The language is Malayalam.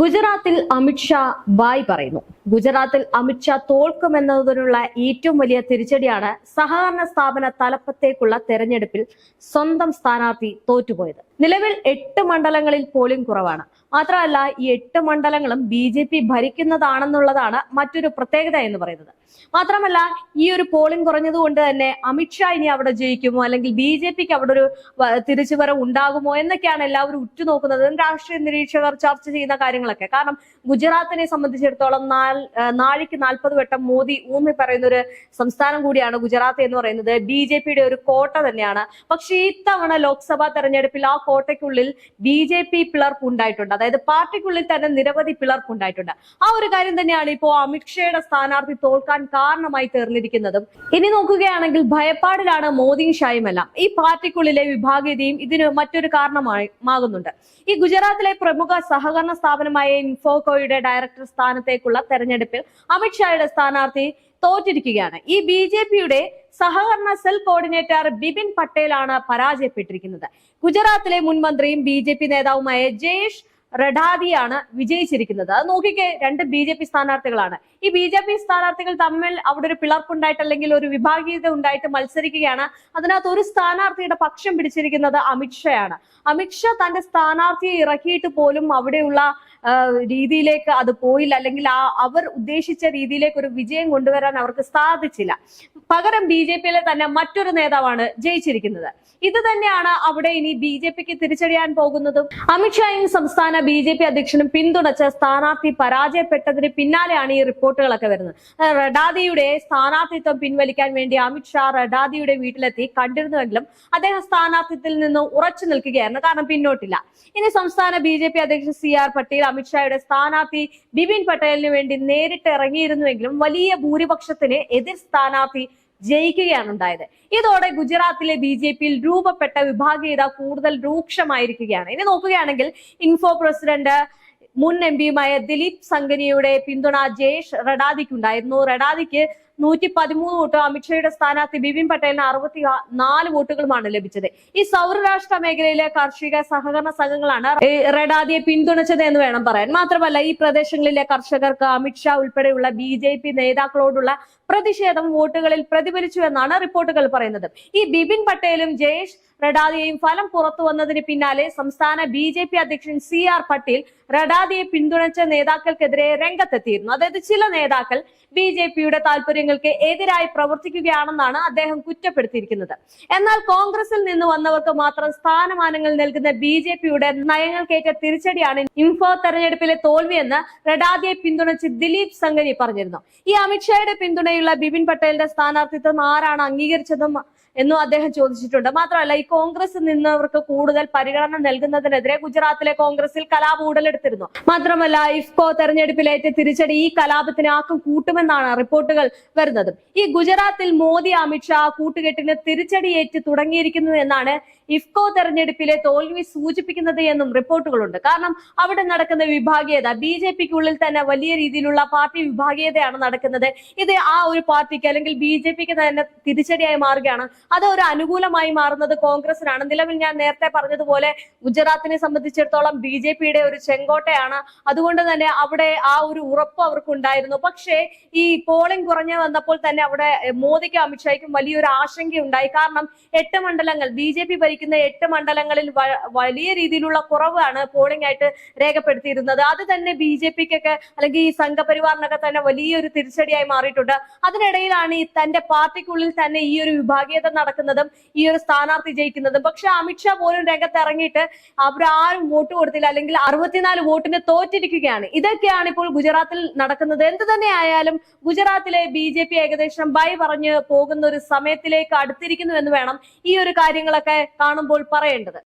ഗുജറാത്തിൽ അമിത്ഷാ ബായ് പറയുന്നു. ഗുജറാത്തിൽ അമിത്ഷാ തോൽക്കുമെന്നതിനുള്ള ഏറ്റവും വലിയ തിരിച്ചടിയാണ് സഹകരണ സ്ഥാപന തലപ്പത്തേക്കുള്ള തെരഞ്ഞെടുപ്പിൽ സ്വന്തം സ്ഥാനാർത്ഥി തോറ്റുപോയത്. നിലവിൽ എട്ട് മണ്ഡലങ്ങളിൽ പോളിംഗ് കുറവാണ്. മാത്രമല്ല ഈ എട്ട് മണ്ഡലങ്ങളും ബി ജെ പി ഭരിക്കുന്നതാണെന്നുള്ളതാണ് മറ്റൊരു പ്രത്യേകത എന്ന് പറയുന്നത്. മാത്രമല്ല ഈ ഒരു പോളിംഗ് കുറഞ്ഞതുകൊണ്ട് തന്നെ അമിത്ഷാ ഇനി അവിടെ ജയിക്കുമോ? അല്ലെങ്കിൽ ബി ജെ പിക്ക് അവിടെ ഒരു തിരിച്ചുവരവ് ഉണ്ടാകുമോ? എന്നൊക്കെയാണ് എല്ലാവരും ഉറ്റുനോക്കുന്നത്. രാഷ്ട്രീയ നിരീക്ഷകർ ചർച്ച ചെയ്യുന്ന കാര്യങ്ങളൊക്കെ. കാരണം ഗുജറാത്തിനെ സംബന്ധിച്ചിടത്തോളം നാഴിക്ക് നാൽപ്പത് വട്ടം മോദി ഊന്നി പറയുന്ന ഒരു സംസ്ഥാനം കൂടിയാണ് ഗുജറാത്ത് എന്ന് പറയുന്നത്. ബി ഒരു കോട്ട തന്നെയാണ്. പക്ഷേ ഇത്തവണ ലോക്സഭാ തെരഞ്ഞെടുപ്പിൽ ആ കോട്ടയ്ക്കുള്ളിൽ ബി ജെ പി പിളർപ്പ് ഉണ്ടായിട്ടുണ്ട് അതായത് പാർട്ടിക്കുള്ളിൽ തന്നെ നിരവധി പിളർപ്പ് ഉണ്ടായിട്ടുണ്ട് ആ ഒരു കാര്യം തന്നെയാണ് ഇപ്പോൾ അമിത്ഷയുടെ സ്ഥാനാർത്ഥി തോൽക്കാൻ കാരണമായി തീർന്നിരിക്കുന്നതും. ഇനി നോക്കുകയാണെങ്കിൽ ഭയപ്പാടിലാണ് മോദി ഷായുമെല്ലാം ഈ പാർട്ടിക്കുള്ളിലെ വിഭാഗീയതയും ഇതിന് മറ്റൊരു കാരണമായി മാകുന്നുണ്ട്. ഈ ഗുജറാത്തിലെ പ്രമുഖ സഹകരണ സ്ഥാപനമായ ഇൻഫോകോയുടെ ഡയറക്ടർ സ്ഥാനത്തേക്കുള്ള തെരഞ്ഞെടുപ്പിൽ അമിത്ഷായുടെ സ്ഥാനാർത്ഥി തോറ്റിരിക്കുകയാണ്. ഈ ബി ജെ പിയുടെ സഹകരണ സെൽ കോർഡിനേറ്റർ ബിപിൻ പട്ടേലാണ് പരാജയപ്പെട്ടിരിക്കുന്നത്. ഗുജറാത്തിലെ മുൻ മന്ത്രിയും ബി ജെ പി നേതാവുമായ ജയേഷ് റഡാദിയാണ് വിജയിച്ചിരിക്കുന്നത്. അത് നോക്കിക്കേ രണ്ട് ബി ജെ പി സ്ഥാനാർത്ഥികളാണ്. ഈ ബി ജെ പി സ്ഥാനാർത്ഥികൾ തമ്മിൽ അവിടെ ഒരു പിളർപ്പുണ്ടായിട്ട് അല്ലെങ്കിൽ ഒരു വിഭാഗീയത ഉണ്ടായിട്ട് മത്സരിക്കുകയാണ്. അതിനകത്ത് ഒരു സ്ഥാനാർത്ഥിയുടെ പക്ഷം പിടിച്ചിരിക്കുന്നത് അമിത്ഷായാണ് അമിത്ഷാ തന്റെ സ്ഥാനാർത്ഥിയെ ഇറക്കിയിട്ട് പോലും അവിടെയുള്ള രീതിയിലേക്ക് അത് പോയില്ല. അല്ലെങ്കിൽ ആ അവർ ഉദ്ദേശിച്ച രീതിയിലേക്ക് ഒരു വിജയം കൊണ്ടുവരാൻ അവർക്ക് സാധിച്ചില്ല. പകരം ബി ജെ പിയിലെ തന്നെ മറ്റൊരു നേതാവാണ് ജയിച്ചിരിക്കുന്നത്. ഇത് തന്നെയാണ് അവിടെ ഇനി ബി ജെ പിക്ക് തിരിച്ചടിയാൻ പോകുന്നതും. അമിത്ഷായും സംസ്ഥാന ബി ജെ പി അധ്യക്ഷനും പിന്തുണച്ച സ്ഥാനാർത്ഥി പരാജയപ്പെട്ടതിന് പിന്നാലെയാണ് ഈ റിപ്പോർട്ടുകളൊക്കെ വരുന്നത്. റഡാദിയുടെ സ്ഥാനാർത്ഥിത്വം പിൻവലിക്കാൻ വേണ്ടി അമിത്ഷാ റഡാദിയുടെ വീട്ടിലെത്തി കണ്ടിരുന്നുവെങ്കിലും അദ്ദേഹം സ്ഥാനാർത്ഥിത്വത്തിൽ നിന്ന് ഉറച്ചു നിൽക്കുകയായിരുന്നു. കാരണം പിന്നോട്ടില്ല. ഇനി സംസ്ഥാന ബി ജെ പി അധ്യക്ഷൻ സി ആർ പട്ടേൽ അമിത്ഷായുടെ സ്ഥാനാർത്ഥി ബിപിൻ പട്ടേലിന് വേണ്ടി നേരിട്ട് ഇറങ്ങിയിരുന്നുവെങ്കിലും വലിയ ഭൂരിപക്ഷത്തിന് എതിർ സ്ഥാനാർത്ഥി ജയിക്കുകയാണ് ഉണ്ടായത്. ഇതോടെ ഗുജറാത്തിലെ ബി ജെ പിയിൽ രൂപപ്പെട്ട വിഭാഗീയത കൂടുതൽ രൂക്ഷമായിരിക്കുകയാണ്. ഇനി നോക്കുകയാണെങ്കിൽ ഇൻഫോ പ്രസിഡന്റ് മുൻ എം പിയുമായ ദിലീപ് സംഗനിയുടെ പിന്തുണ ജയേഷ് റഡാദിക്കുണ്ടായിരുന്നു. റഡാദിക്ക് നൂറ്റി പതിമൂന്ന് വോട്ടും അമിത്ഷായുടെ സ്ഥാനാർത്ഥി ബിപിൻ പട്ടേലിന് അറുപത്തി നാല് വോട്ടുകളുമാണ് ലഭിച്ചത്. ഈ സൗരാഷ്ട്ര മേഖലയിലെ കാർഷിക സഹകരണ സംഘങ്ങളാണ് റെഡാദിയെ പിന്തുണച്ചത് എന്ന് വേണം പറയാൻ. മാത്രമല്ല ഈ പ്രദേശങ്ങളിലെ കർഷകർക്ക് അമിത്ഷാ ഉൾപ്പെടെയുള്ള ബി നേതാക്കളോടുള്ള പ്രതിഷേധം വോട്ടുകളിൽ പ്രതിഫലിച്ചു എന്നാണ് റിപ്പോർട്ടുകൾ പറയുന്നത്. ഈ ബിപിൻ പട്ടേലും ജയേഷ് റഡാദിയെയും ഫലം പുറത്തു വന്നതിന് പിന്നാലെ സംസ്ഥാന ബി ജെ പി അധ്യക്ഷൻ സി ആർ പട്ടേൽ റഡാദിയെ പിന്തുണച്ച നേതാക്കൾക്കെതിരെ രംഗത്തെത്തിയിരുന്നു. അതായത് ചില നേതാക്കൾ ബി ജെ പിയുടെ താല്പര്യങ്ങൾക്ക് എതിരായി പ്രവർത്തിക്കുകയാണെന്നാണ് അദ്ദേഹം കുറ്റപ്പെടുത്തിയിരിക്കുന്നത്. എന്നാൽ കോൺഗ്രസിൽ നിന്ന് വന്നവർക്ക് മാത്രം സ്ഥാനമാനങ്ങൾ നൽകുന്ന ബി ജെ പിയുടെ നയങ്ങൾക്കേറ്റ തിരിച്ചടിയാണ് ഇൻഫോ തെരഞ്ഞെടുപ്പിലെ തോൽവിയെന്ന് റഡാദിയെ പിന്തുണച്ച് ദിലീപ് സംഗനി പറഞ്ഞിരുന്നു. ഈ അമിത്ഷായുടെ പിന്തുണയുള്ള ബിപിൻ പട്ടേലിന്റെ സ്ഥാനാർത്ഥിത്വം ആരാണ് അംഗീകരിച്ചതും എന്നും അദ്ദേഹം ചോദിച്ചിട്ടുണ്ട്. മാത്രമല്ല ഈ കോൺഗ്രസ് നിന്നവർക്ക് കൂടുതൽ പരിഗണന നൽകുന്നതിനെതിരെ ഗുജറാത്തിലെ കോൺഗ്രസിൽ കലാപം ഉടലെടുത്തിരുന്നു. മാത്രമല്ല ഇഫ്കോ തെരഞ്ഞെടുപ്പിലേറ്റ് തിരിച്ചടി ഈ കലാപത്തിന് ആക്കം കൂട്ടുമെന്നാണ് റിപ്പോർട്ടുകൾ വരുന്നത്. ഈ ഗുജറാത്തിൽ മോദി അമിത്ഷാ കൂട്ടുകെട്ടിന് തിരിച്ചടിയേറ്റ് തുടങ്ങിയിരിക്കുന്നു എന്നാണ് ഇഫ്കോ തെരഞ്ഞെടുപ്പിലെ തോൽവി സൂചിപ്പിക്കുന്നത് എന്നും റിപ്പോർട്ടുകളുണ്ട്. കാരണം അവിടെ നടക്കുന്ന വിഭാഗീയത ബി ജെ പിക്കുള്ളിൽ തന്നെ വലിയ രീതിയിലുള്ള പാർട്ടി വിഭാഗീയതയാണ് നടക്കുന്നത്. ഇത് ആ ഒരു പാർട്ടിക്ക് അല്ലെങ്കിൽ ബി ജെ പിക്ക് തന്നെ തിരിച്ചടിയായി മാറുകയാണ് അത് ഒരു അനുകൂലമായി മാറുന്നത് കോൺഗ്രസിനാണ്. നിലവിൽ ഞാൻ നേരത്തെ പറഞ്ഞതുപോലെ ഗുജറാത്തിനെ സംബന്ധിച്ചിടത്തോളം ബി ജെ പിയുടെ ഒരു ചെങ്കോട്ടയാണ്. അതുകൊണ്ട് തന്നെ അവിടെ ആ ഒരു ഉറപ്പ് അവർക്ക് ഉണ്ടായിരുന്നു പക്ഷേ ഈ പോളിംഗ് കുറഞ്ഞു വന്നപ്പോൾ തന്നെ അവിടെ മോദിക്കും അമിത്ഷായ്ക്കും വലിയൊരു ആശങ്കയുണ്ടായി. കാരണം എട്ട് മണ്ഡലങ്ങൾ ബി ജെ പി ഭരിക്കുന്ന എട്ട് മണ്ഡലങ്ങളിൽ വലിയ രീതിയിലുള്ള കുറവാണ് പോളിംഗ് ആയിട്ട് രേഖപ്പെടുത്തിയിരുന്നത്. അത് തന്നെ ബി ജെ പിക്കൊക്കെ അല്ലെങ്കിൽ ഈ സംഘപരിവാറിനൊക്കെ തന്നെ വലിയൊരു തിരിച്ചടിയായി മാറിയിട്ടുണ്ട്. അതിനിടയിലാണ് ഈ തന്റെ പാർട്ടിക്കുള്ളിൽ തന്നെ ഈ ഒരു വിഭാഗീയത നടക്കുന്നതും ഈ ഒരു സ്ഥാനാർത്ഥി ജയിക്കുന്നതും. പക്ഷെ അമിത്ഷാ പോലും രംഗത്ത് ഇറങ്ങിയിട്ട് അവരാരും വോട്ട് കൊടുത്തില്ല അല്ലെങ്കിൽ അറുപത്തിനാല് വോട്ടിന് തോറ്റിരിക്കുകയാണ്. ഇതൊക്കെയാണ് ഇപ്പോൾ ഗുജറാത്തിൽ നടക്കുന്നത്. എന്ത് തന്നെ ആയാലും ഗുജറാത്തിലെ ബി ജെ പി ഏകദേശം ബൈ പറഞ്ഞ് പോകുന്ന ഒരു സമയത്തിലേക്ക് അടുത്തിരിക്കുന്നു എന്ന് വേണം ഈ ഒരു കാര്യങ്ങളൊക്കെ കാണുമ്പോൾ പറയേണ്ടത്.